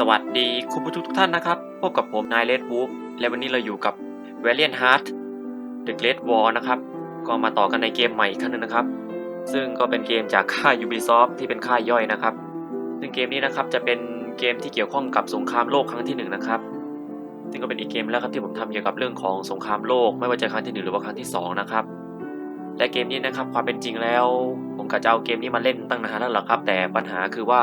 สวัสดีคุณผู้ชมทุกท่านนะครับ พบกับผมนายเลดวูฟและวันนี้เราอยู่กับ Valiant Heart The Great War นะครับ ก็มาต่อกันในเกมใหม่อีกครั้งหนึงนะครับ ซึ่งก็เป็นเกมจากค่าย Ubisoft ที่เป็นค่ายย่อยนะครับ ซึ่งเกมนี้นะครับจะเป็นเกมที่เกี่ยวข้องกับสงครามโลกครั้งที่หนึ่งนะครับ ซึ่งก็เป็นอีกเกมแล้วครับที่ผมทำเกี่ยวกับเรื่องของสงครามโลก ไม่ว่าจะครั้งที่หนึ่งหรือว่าครั้งที่สองนะครับ และเกมนี้นะครับความเป็นจริงแล้ว ผมกะจะเอาเกมนี้มาเล่นตั้งนานแล้วล่ะครับ แต่ปัญหาคือว่า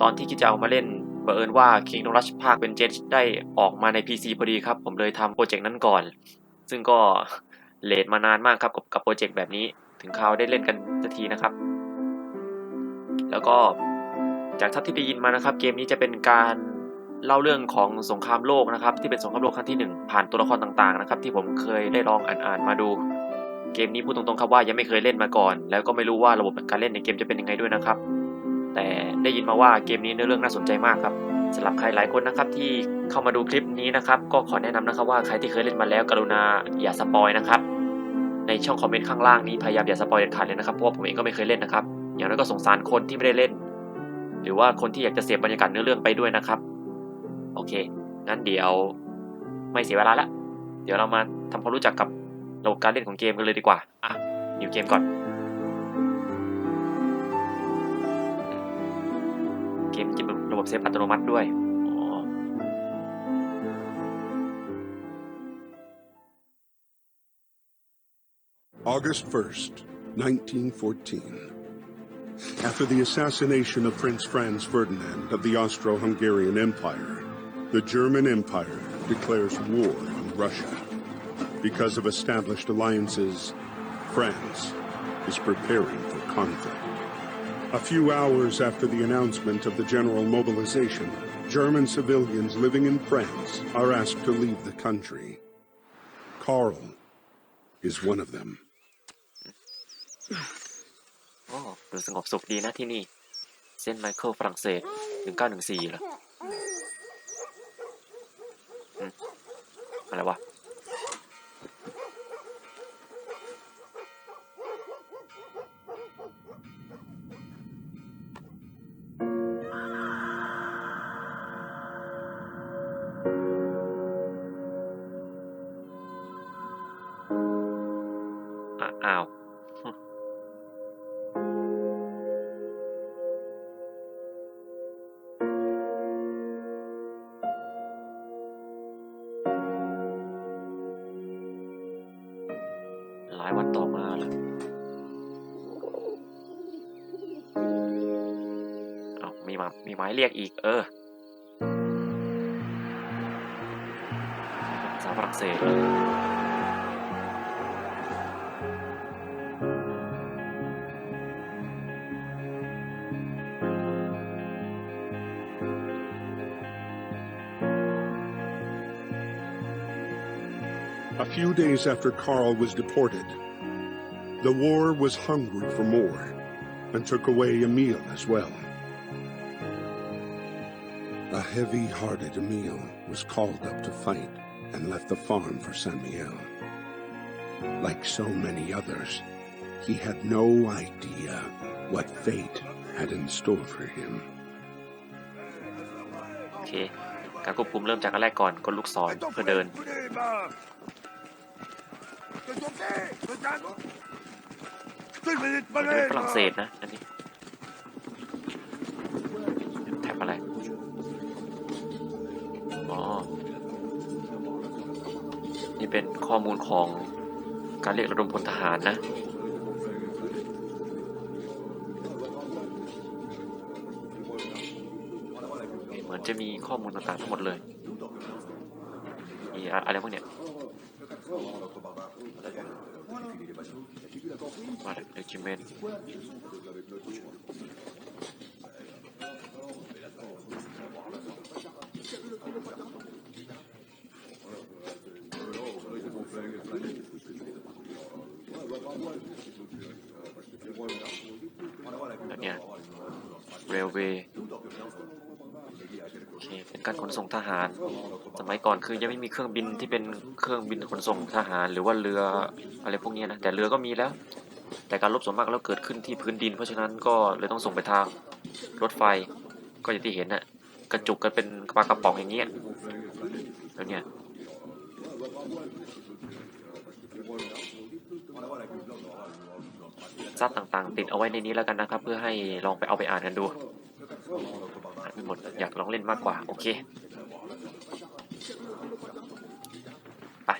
ตอนที่คิดจะเอามาเล่น บังเอิญว่า Kingdom Rush ภาคเป็นเจได้ออกมาใน PC พอดีครับ ผมเลยทำโปรเจกต์นั้นก่อน ซึ่งก็เลทมานานมากครับกับกับโปรเจกต์แบบนี้ ถึงคราวได้เล่นกันสักทีนะครับ แล้วก็จากท่าที่ได้ยินมานะครับ เกมนี้จะเป็นการเล่าเรื่องของสงครามโลกนะครับ ที่เป็นสงครามโลกครั้งที่หนึ่งผ่านตัวละครต่างๆนะครับ ที่ผมเคยได้ลองอ่านๆมาดู เกมนี้พูดตรงๆครับว่ายังไม่เคยเล่นมาก่อน แล้วก็ไม่รู้ว่าระบบการเล่นในเกมจะเป็นยังไงด้วยนะครับ แต่ได้ยินมาว่าเกมนี้เนื้อเรื่องน่าสนใจมากครับสำหรับใครหลายคนนะครับที่เข้ามาดูคลิปนี้นะครับก็ขอแนะนำนะครับว่าใครที่เคยเล่นมาแล้วกรุณาอย่าสปอยนะครับในช่องคอมเมนต์ข้างล่างนี้พยายามอย่าสปอยเด็ดขาดเลยนะครับเพราะผมเองก็ไม่เคยเล่นนะครับ อย่างน้อยก็สงสารคนที่ไม่ได้เล่น หรือว่าคนที่อยากจะเสพบรรยากาศเนื้อเรื่องไปด้วยนะครับโอเคงั้นเดี๋ยวไม่เสียเวลาละเดี๋ยวเรามาทำความรู้จักกับระบบการเล่นของเกมกันเลยดีกว่าอะนิวเกมก่อน มจะเป็นระบบเซฟอัตโนมัติด้วย อ๋อ August 1st, 1914. After the assassination of Prince Franz Ferdinand of the Austro-Hungarian Empire, the German Empire declares war on Russia. Because of established alliances, France is preparing for conflict. A few hours after the announcement of the general mobilization, German civilians living in France are asked to leave the country. Karl is one of them. โอ้ดูสงบสุขดีนะที่นี่เซนไมเคิลฝรั่งเศส1914เหรออะไรวะ เรียกอีก เออภาษาฝรั่งเศสเหรอ A few days after Karl was deported, the war was hungry for more and took away Emil as well. A heavy-hearted Emil was called up to fight and left the farm for San Miguel. Like so many others, he had no idea what fate had in store for him. โอเค การควบคุมเริ่มจากอันแรกก่อน กดลูกศรเพื่อเดิน มันเป็นฝรั่งเศสนะ อันนี้ นี่เป็นข้อมูลของการเรียกระดมพลทหารนะ เหมือนจะมีข้อมูลต่างๆทั้งหมดเลยมีอะไรพวกเนี้ยมาเดจิเมนแบบเนี้ย เวย์โอเคเป็นการขนส่งทหาร สมัยก่อนคือยังไม่มีเครื่องบินที่เป็นเครื่องบินขนส่งทหาร หรือว่าเรืออะไรพวกนี้นะ แต่เรือก็มีแล้ว แต่การรบส่วนมากแล้วเกิดขึ้นที่พื้นดิน เพราะฉะนั้นก็เลยต้องส่งไปทางรถไฟ ก็อย่างที่เห็นน่ะกระจุกกันเป็นปลากระป๋องอย่างเงี้ยแล้วเนี่ย ทรัพย์ต่างๆ ติดเอาไว้ในนี้แล้วกันนะครับ เพื่อให้ลองไปเอาไปอ่านกันดูอ่านไม่หมดอยากลองเล่นมากกว่า โอเคไป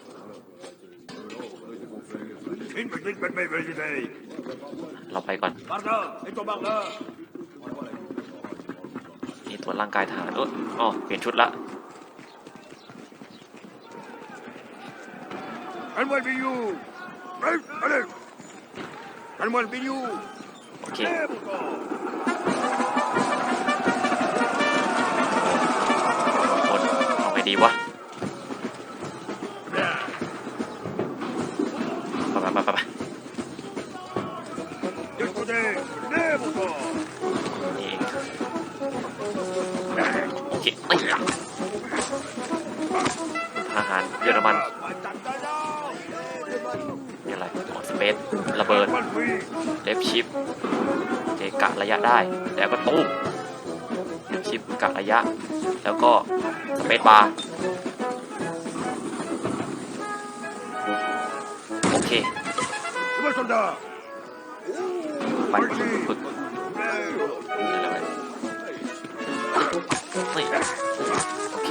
เราไปก่อนนี่ตรวร่างกายทหารเอออ๋อเปลี่ยนชุดละ Manuel Villu! Right, allez! Manuel Villu! โอเคคนเอาไงดีวะไป ได้ แล้วก็ตู้มเลฟชิปกะระยะ แล้วก็สเปซบาร์โอเค Nouvel soldat! ไปฝึกฝึก Lève! นี่อะไรวะนี่โอเค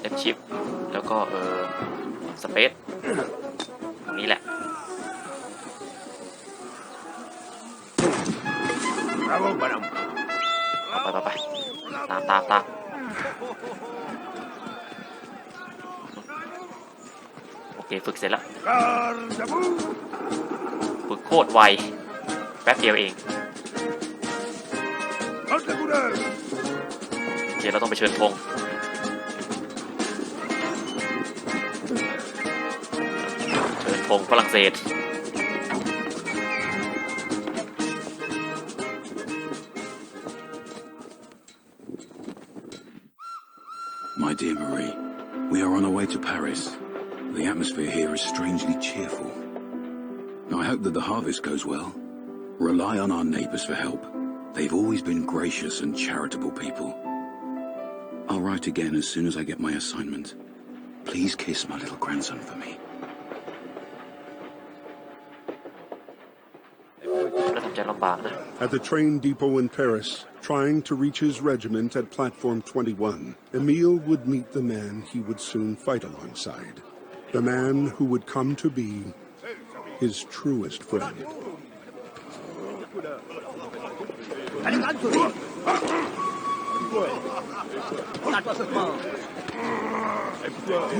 เลฟชิปแล้วก็เออสเปซต รงนี้แหละ Bravo, madame! ไปไปไปตามตามตามโอเค ฝึกเสร็จแล้ว Garde à vous! ฝึกโคตรไว แป๊บเดียวเอง Halte les couleurs! โอเคเราต้องไปเชิญธง เชิญธงฝรั่งเศส My dear Marie, we are on our way to Paris. The atmosphere here is strangely cheerful. I hope that the harvest goes well. Rely on our neighbours for help. They've always been gracious and charitable people. I'll write again as soon as I get my assignment. Please kiss my little grandson for me. แล้วทำใจลำบากนะ At the train depot in Paris, trying to reach his regiment at platform 21, Emile would meet the man he would soon fight alongside. The man who would come to be his truest friend. Allez, garde-toi!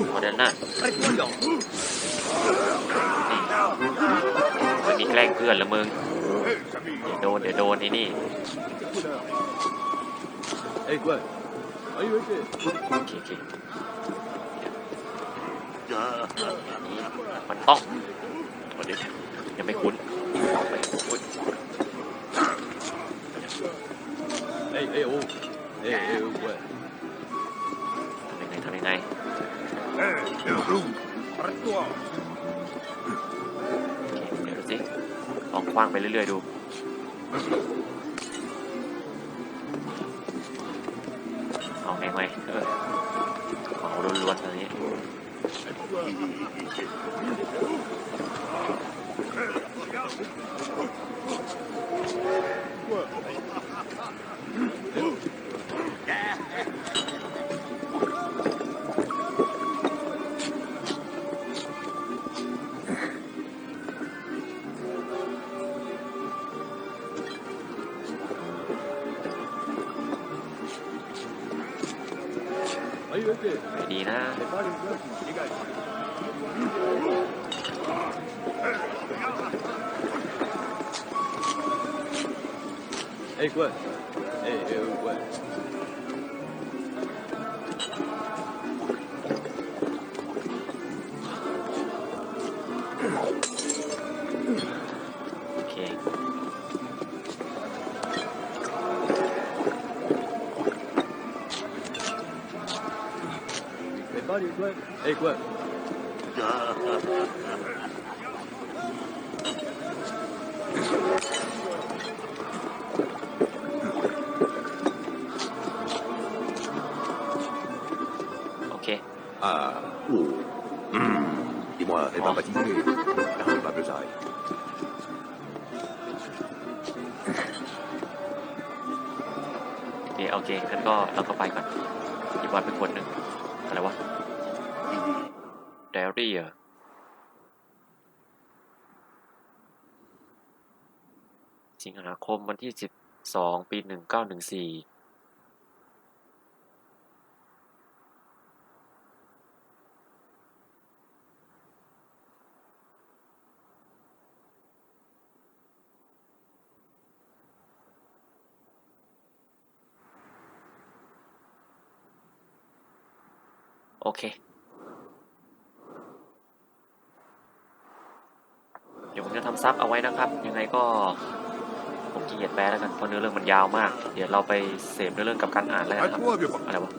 โมเดลน่า Répondons! มันมีแกล้งเพื่อนละมึง Hé, เดี๋ยว โดนเดี๋ยวโดนไอ้นี่ Hey, quoi? Allez, ok. โอเคโอเคมันต้อง รื่อยๆดู ดีนะ Pas les gars, dégage. Hey, เอ้ยกล้วยโอเค Ah, oh. Mm. Dis-moi, elle va pas dîner. Elle va besaille. โอเคโอเคงั้นก็เราก็ไปก่อนอีกวันเป็นคนหนึ่งี่เหรอสิงหาคมวันที่สิบสองปีหนึ่งเก้าหนึ่งสี่โอเค เดี๋ยวผมจะทำซับเอาไว้นะครับ ยังไงก็ผมขี้เกียจแปลแล้วกันเพราะเนื้อเรื่องมันยาวมาก เดี๋ยวเราไปเสพเนื้อเรื่องกับการอ่านแล้วกันครับอะไรวะ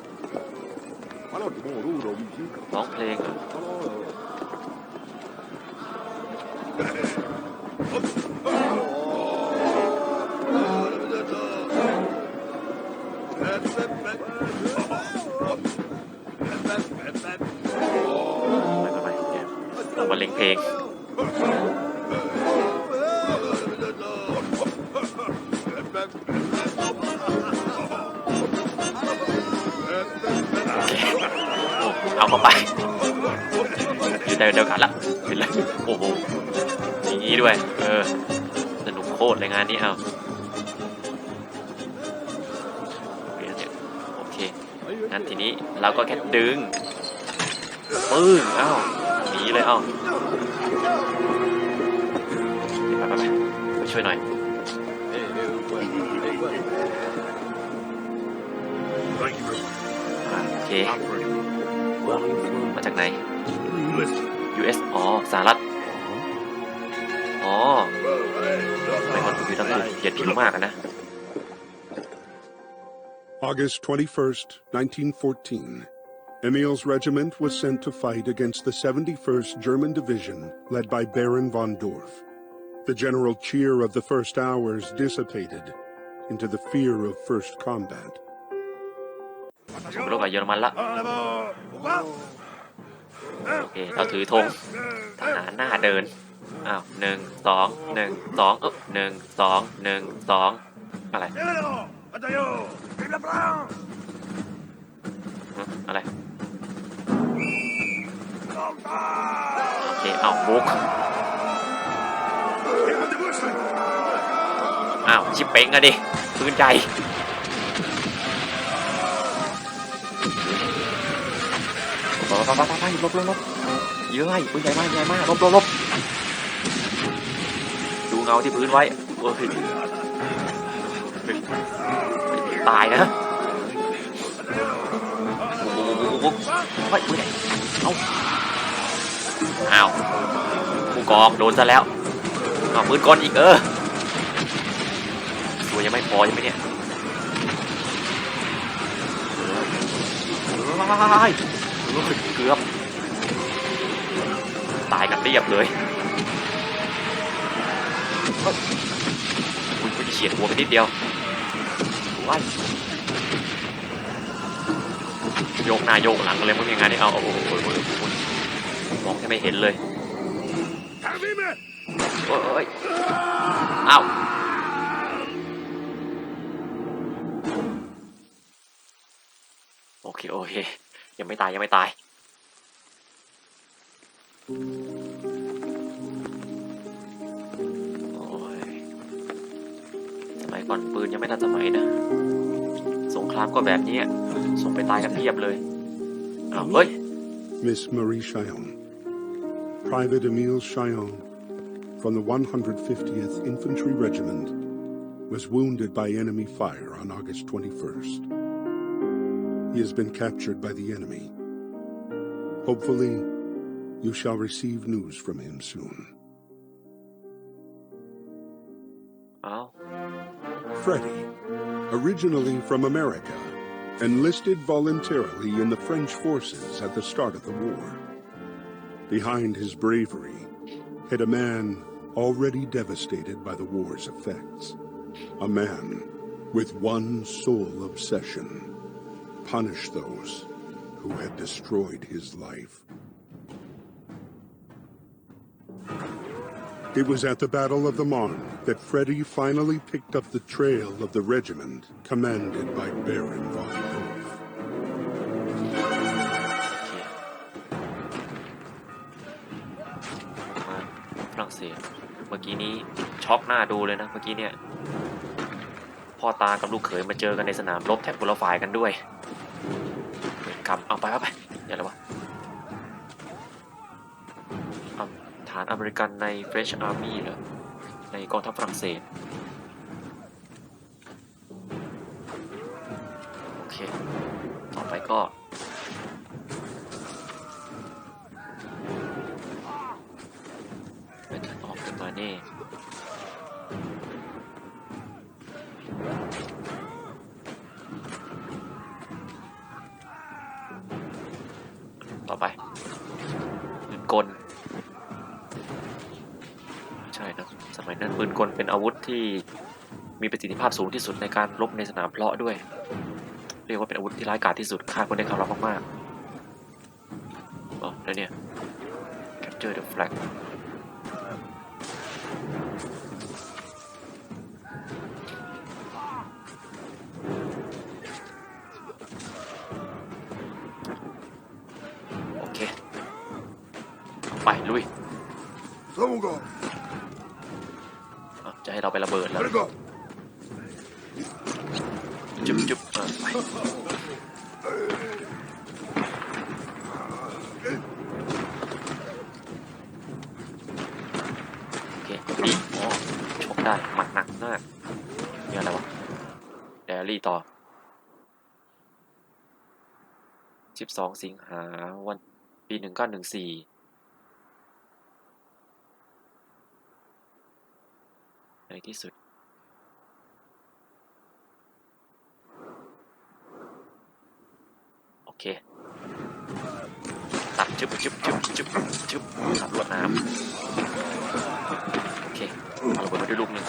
ร้องเพลงเหรอไม่ไม่ไม่เดี๋ยวเรามาเล่งเพลง เอาเข้าไปอยู่ได้เดียวกันละเห็นแล้วโอ้โหอย่างนี้ด้วย เออสนุกโคตรเลยงานนี้เอาวโอเคงั้นทีนี้เราก็แค่ดึงปึ้งเอ้าหนีเลยเอ้าไปไปไปไปช่วยหน่อยโอเค มาจากไหน Listen. US อ๋อ สหรัฐ อ๋อไม่คนผิวดำเหยียดผิวมากอะนะ August 21st, 1914. Emil's regiment was sent to fight against the 71st German Division, led by Baron von Dorf. The general cheer of the first hours dissipated into the fear of first combat. สมรบกับเยอรมันละโอเคเราถือธงทหารหน้าเดินอ้าวหนึ่งสองหนึ่งสองเออหนึ่งสองหนึ่งสองอะไรอะไรโอเคเอาบุกอ้าวชิปเป้งอะดิปืนให ไปไปไปไปไปลบลบลบเยอะไอ้ปืนใหญ่มากใหญ่มากลบลบลบดูเงาที่พื้นไว้โอ้ยตายนะโอ้โหโอ้โหโอ้โหเฮ้ยปืนใหญ่เอาอ้าวผู้กองโดนซะแล้วอ้าปืนกลอีกเออตัวยังไม่พอใช่ไหมเนี่ย เฮ้ยโอ้ยเกือบ ตายกันเรียบเลยคุณคุณเฉียดหัวไปนิดเดียวว้ายโยกหน้าโยกหลังกันเลยมึงยังไงนี่เอาโอ้โหโอ้โหโอ้โหมองแค่ไม่เห็นเลยโอ้ยอ้าวโอเคโอเค ยังไม่ตายยังไม่ตาย โอ้ยสมัยก่อนปืนยังไม่ทันสมัยนะ สงครามก็แบบนี้ส่งไปตายกันเพียบเลยอ้าวเฮ้ย Miss Marie Chillon. Private Emile Chillon from the 150th Infantry Regiment was wounded by enemy fire on August 21st. he has been captured by the enemy. Hopefully, you shall receive news from him soon. Oh. Freddy, originally from America, enlisted voluntarily in the French forces at the start of the war. Behind his bravery hid a man already devastated by the war's effects. A man with one sole obsession punish those who had destroyed his life. It was at the Battle of the Marne that Freddy finally picked up the trail of the regiment commanded by Baron von Hof. มาฝรั่งเศส เมื่อกี้นี้ช็อกหน้าดูเลยนะ เมื่อกี้เนี่ย พ่อตากับลูกเขยมาเจอกันในสนามรบแถบคนละฝ่ายกันด้วยเวรกรรมเอาไปเอาไปอย่าเลยวะฐานอเมริกันในเฟรชอาร์มี่เหรอในกองทัพฝรั่งเศส ที่มีประสิทธิภาพสูงที่สุดในการรบในสนามเพาะด้วย เรียกว่าเป็นอาวุธที่ร้ายกาจที่สุดฆ่าคนได้ครั้งละมากๆอ๋อแล้วเนี่ย capture the flag โอเค ไป ลุย Someone go. อะจะให้เราไประเบิดแล้ว Let it go. จุ๊บจุ๊บเออไปโอเคดีอ๋อชกได้หมัดหนักมากนี่อะไรวะเดลี่ต่อ 12 สิงหาวันปี 1914 ในที่สุด โอเค ตัดจึ๊บจึ๊บจึ๊บจึ๊บจึ๊บตัดลวดน้ำ โอเค เอาระเบิดมาด้วยลูกหนึ่ง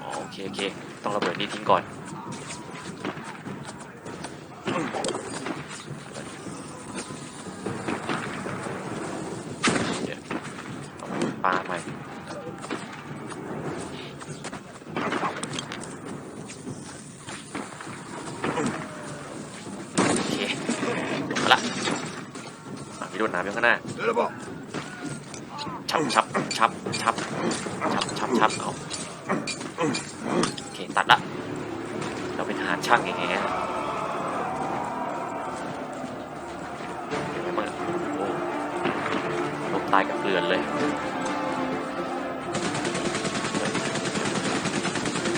โอเค โอเค ต้องระเบิดนี่ทิ้งก่อน เดี๋ยวเอามาปาใหม่ โอเคลงมาละอะมีรวดหนามอยู่ข้างหน้า Let him up. ชับชับชับชับชับชับชับเอาโอเค ตัดละ เราเป็นทหารช่าง อย่างเงี้ยเป็นไงบ้างโอ้ลมตายกับเกลือนเลยเฮ้ย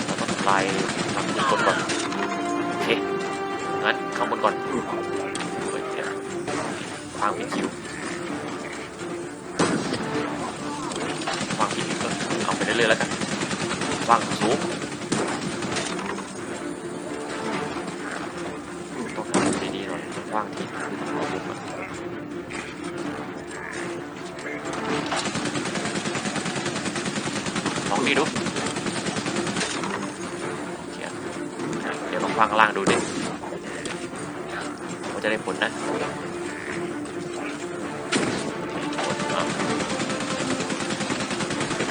เราต้องลายทางขึ้นบนก่อนโอเคงั้นข้างบนก่อนเฮ้ยเดี๋ยวางผิดคิววางผิดก็เอาไปเรื่อยๆแล้วกันวางสูง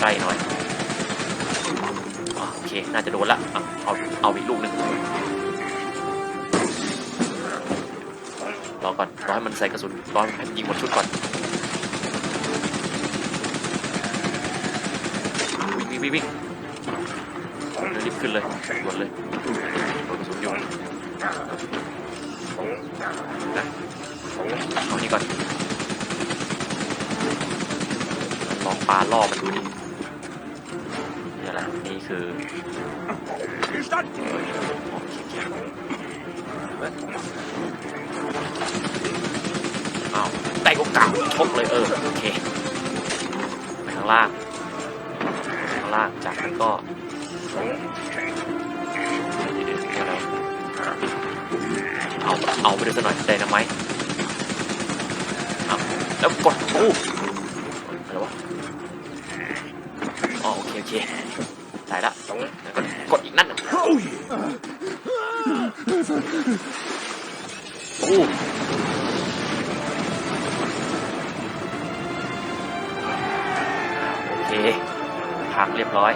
ใกล้ๆหน่อยโอเค น่าจะโดนละอะเอาเอาอีกลูกหนึ่งรอก่อนรอให้มันใส่กระสุนรอให้มันยิงหมดชุดก่อนวิ่งวิ่งวิ่งรีบขึ้นเลยด่วนเลยโดนกระสุนอยู่นะเอานี่ก่อนลองปลาล่อมันดูดิ นี่คือเอ้ยโอเคโอเคอ้าวได้โอกาสชกเลยเออโอเคไปข้างล่างข้างล่างจากนั้นก็เอะไรเอาเอาไปด้วยสักหน่อยได้นะไหมเอาแล้วกดอู้อะไรวะอ๋อโอเคโอเคายละตรงนี้กดกดอีกนั่นอู้โอเคพักเรียบร้อย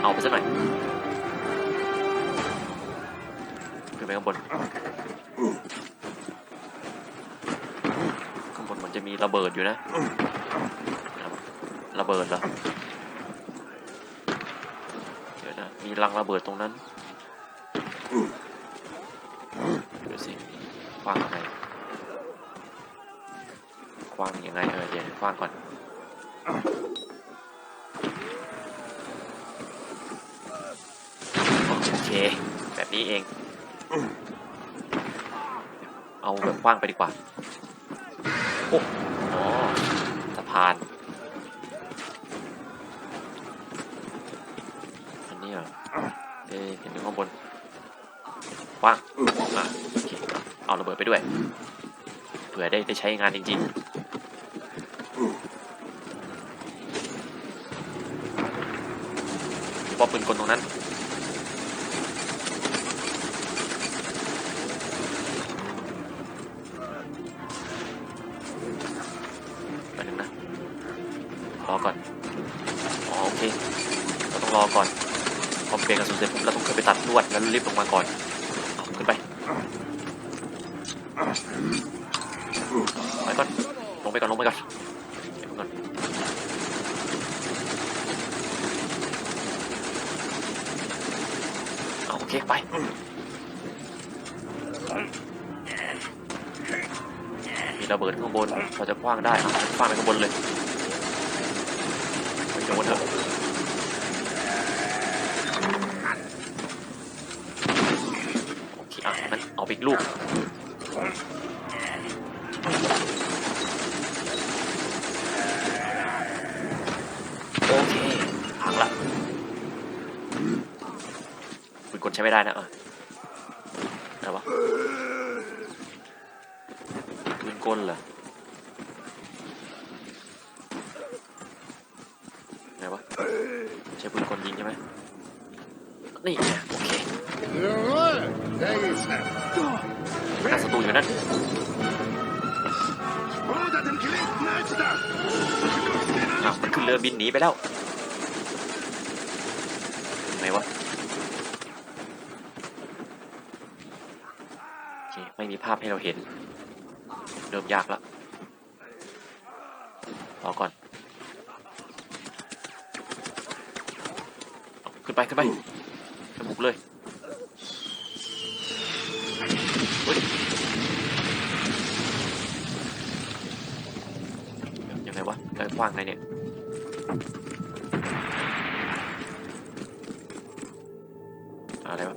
เอาไปซะหน่อยขึ้นไปข้างบนข้างบนมันจะมีระเบิดอยู่นะ ระเบิดเหรอ มีรังระเบิดตรงนั้นดูสิคว้างยังไงคว้างยังไงเออเดี๋ยวคว้างก่อนโอเคแบบนี้เอง เอาแบบกว้างไปดีกว่า โอ้อ๋อสะพานนี้เหรอ เอ๊ะเห็นอยู่ข้างบนก ว้างอะโอเคเอาระเบิดไปด้วยเผื่อได้ได้ใช้งานจริงๆป้อปืนกลตรงนั้นแป๊บนึงนะรอก่อนอ๋อโอเคเราต้องรอก่อนพอเปลี่ยนกระสุนเสร็จปุ๊บเราต้องขึ้นไปตัดลวดแล้วรีบลงมาก่อนเอาขึ้นไป ไปก่อน ลงไปก่อน ลงไปก่อนเดี๋ยวก่อนเอาโอเค ไปมีระเบิดข้างบนพอจะคว้างได้คว้างไปข้างบนเลยไปโดนเถอะโอเคอะงั้นเอาไปอีกลูกโอเคพังละปืนกลใช้ไม่ได้นะเอออะไรวะ ปืนกลเหรอไงวะ ใช้ปืนกลยิงใช่ไหมนี่โอเคนั่นศัตรูอยู่นั่นอาวมันขึ้นเรือบินหนีไปแล้วไงวะโอเไม่มีภาพให้เราเห็น เริ่มยากละวรอก่อน ไปขึ้นไปขึ้นบุกเลยเฮ้ยยังไงวะได้กว้างไงเนี่ยอะไรวะ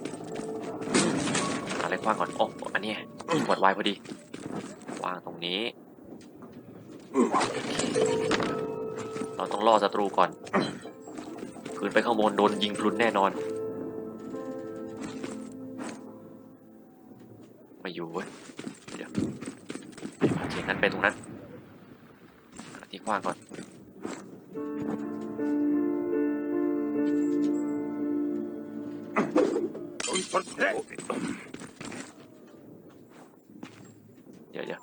หาอะไรกว้างก่อนโอ้อันนี้ขวดไวน์พอดีวางตรงนี้ เราต้องล่อศัตรูก่อนืนไปข้างบนโดนยิงพลุนแน่นอน ไม่อยู่เว้ย เดี๋ยวโอเคนั้นไปตรงนั้นที่กว้างก่อนเดี๋ยวเดี๋ยว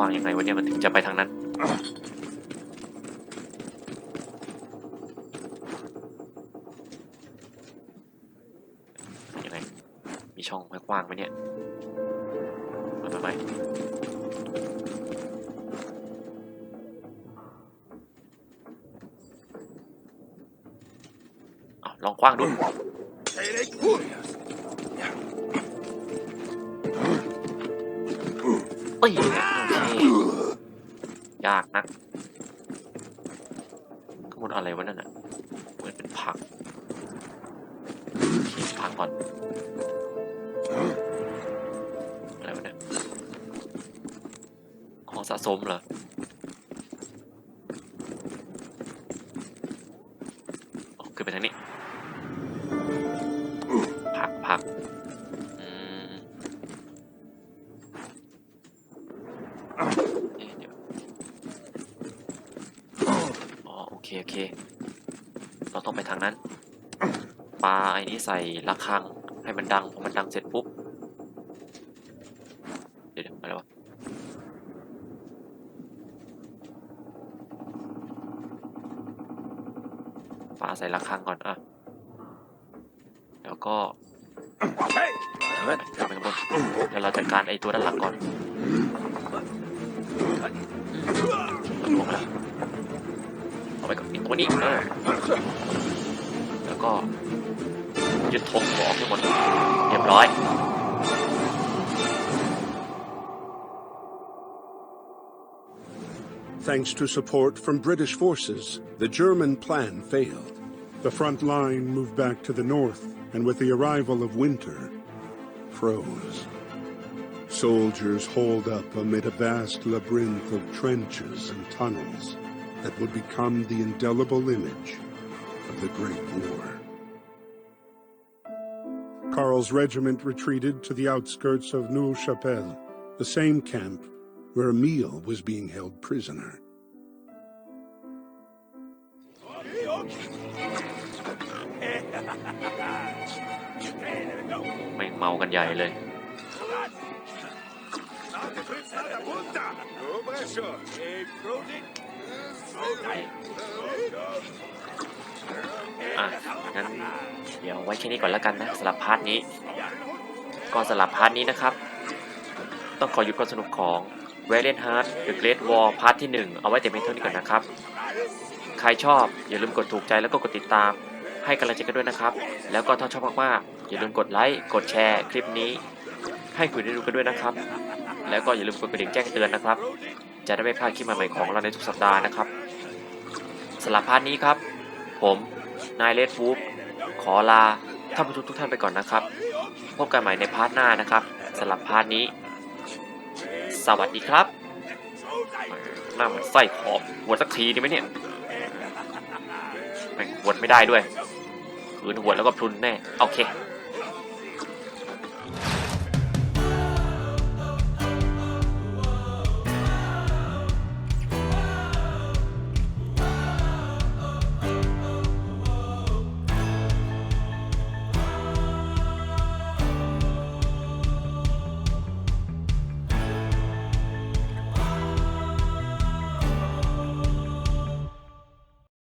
ว้างยังไงวะเนี่ยมันถึงจะไปทางนั้น ยังไง มีช่องให้กว้างไหมเนี่ยไม่ไม่ไม่เอาลองกว้างดู Direkt gut! เอ้ย ใส่ระฆังให้มันดังพอมันดังเสร็จปุ๊บ เดี๋ยวอแล้วะฝาใส่ระฆังก่อนอะแล้วก็ขึ้นไปข้างบนเดี๋ยวเราจัดการไอ้ตัวด้านหลังก่อนลงแล้เอาไปกับตัวนี้แล้วก็ ยึดธงหัวออกทั้งหมดเรียบร้อย Thanks to support from British forces, the German plan failed. The front line moved back to the north, and with the arrival of winter, froze. Soldiers holed up amid a vast labyrinth of trenches and tunnels that would become the indelible image of the Great War. Karl's regiment retreated to the outskirts of Neuve Chapelle, the same camp where Emile was being held prisoner. อะงั้นเดี๋ยวไว้แค่นี้ก่อนแล้วกันนะสำหรับพาร์ทนี้ ก็สำหรับพาร์ทนี้นะครับ ต้องขอหยุดความสนุกของ Valiant Heart The Great War พาร์ทที่ 1 เอาไว้แต่เพียงเท่านี้ก่อนนะครับ ใครชอบอย่าลืมกดถูกใจแล้วก็กดติดตาม ให้กำลังใจกันด้วยนะครับ แล้วก็ถ้าชอบมากๆอย่าลืมกดไลค์กดแชร์คลิปนี้ ให้คุณได้ดูกันด้วยนะครับ แล้วก็อย่าลืมกดกระดิ่งแจ้งเตือนนะครับ จะได้ไม่พลาดคลิปใหม่ๆของเราในทุกสัปดาห์นะครับสำหรับพาร์ทนี้ครับ ผม นายเลดวูฟขอลาท่านผู้ชมทุกท่านไปก่อนนะครับ พบกันใหม่ในพาร์ทหน้านะครับสำหรับพาร์ทนี้ สวัสดีครับหน้าเหมือนไส้ขอบหวดสักทีดีไหมเนี่ยหวดไม่ได้ด้วยคืนหวดแล้วก็พลุนแน่ โอเค